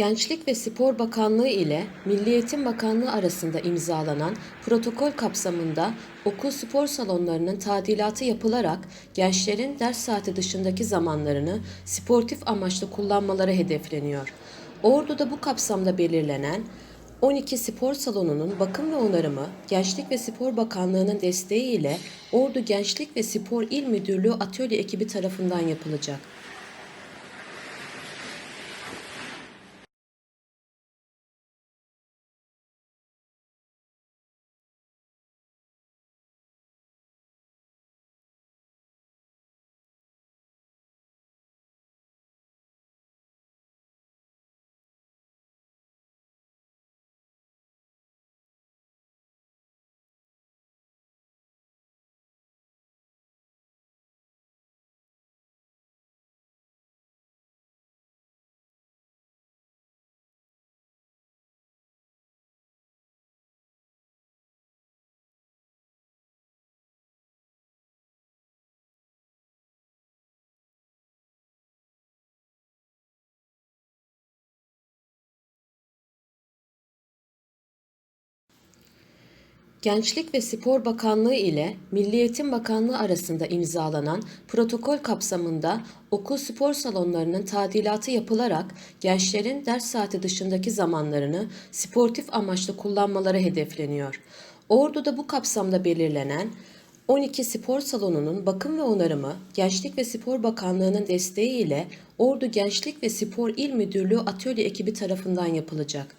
Gençlik ve Spor Bakanlığı ile Milli Eğitim Bakanlığı arasında imzalanan protokol kapsamında okul spor salonlarının tadilatı yapılarak gençlerin ders saati dışındaki zamanlarını sportif amaçlı kullanmaları hedefleniyor. Ordu'da bu kapsamda belirlenen 12 spor salonunun bakım ve onarımı Gençlik ve Spor Bakanlığı'nın desteğiyle Ordu Gençlik ve Spor İl Müdürlüğü atölye ekibi tarafından yapılacak. Gençlik ve Spor Bakanlığı ile Milli Eğitim Bakanlığı arasında imzalanan protokol kapsamında okul spor salonlarının tadilatı yapılarak gençlerin ders saati dışındaki zamanlarını sportif amaçlı kullanmaları hedefleniyor. Ordu'da bu kapsamda belirlenen 12 spor salonunun bakım ve onarımı Gençlik ve Spor Bakanlığı'nın desteğiyle Ordu Gençlik ve Spor İl Müdürlüğü atölye ekibi tarafından yapılacak.